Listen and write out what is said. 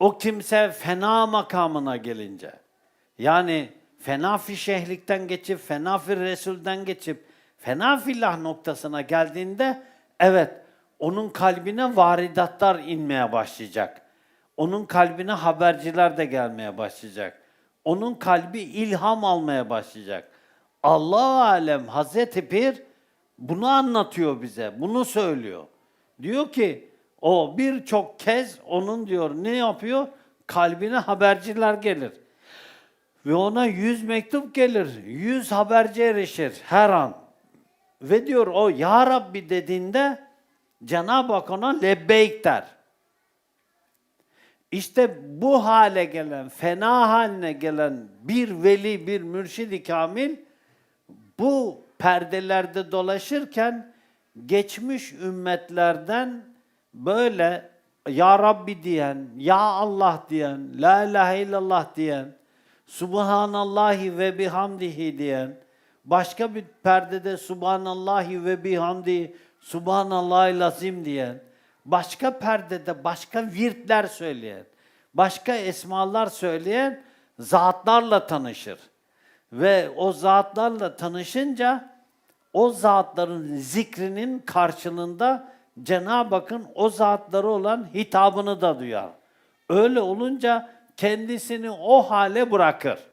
O kimse fena makamına gelince, yani fena fi şehlikten geçip, fena fi Resul'den geçip, fena fillah noktasına geldiğinde, evet, onun kalbine varidatlar inmeye başlayacak. Onun kalbine haberciler de gelmeye başlayacak. Onun kalbi ilham almaya başlayacak. Allah alem Hazreti Pir bunu anlatıyor bize. Bunu söylüyor. Diyor ki o birçok kez onun diyor ne yapıyor? Kalbine haberciler gelir. Ve ona yüz mektup gelir. Yüz haberci erişir her an. Ve diyor o Ya Rabbi dediğinde Cenab-ı Hak ona lebbeyk der. İşte bu hale gelen, fena haline gelen bir veli, bir mürşidi kamil bu perdelerde dolaşırken geçmiş ümmetlerden böyle Ya Rabbi diyen, Ya Allah diyen, La ilahe illallah diyen, Subhanallahi ve bihamdihi diyen, başka bir perdede Subhanallahi ve bihamdi, Subhanallahil azim diyen, başka perdede başka virtler söyleyen, başka esmalar söyleyen zatlarla tanışır. Ve o zatlarla tanışınca o zatların zikrinin karşılığında Cenab-ı Hakk'ın o zatları olan hitabını da duyar. Öyle olunca kendisini o hale bırakır.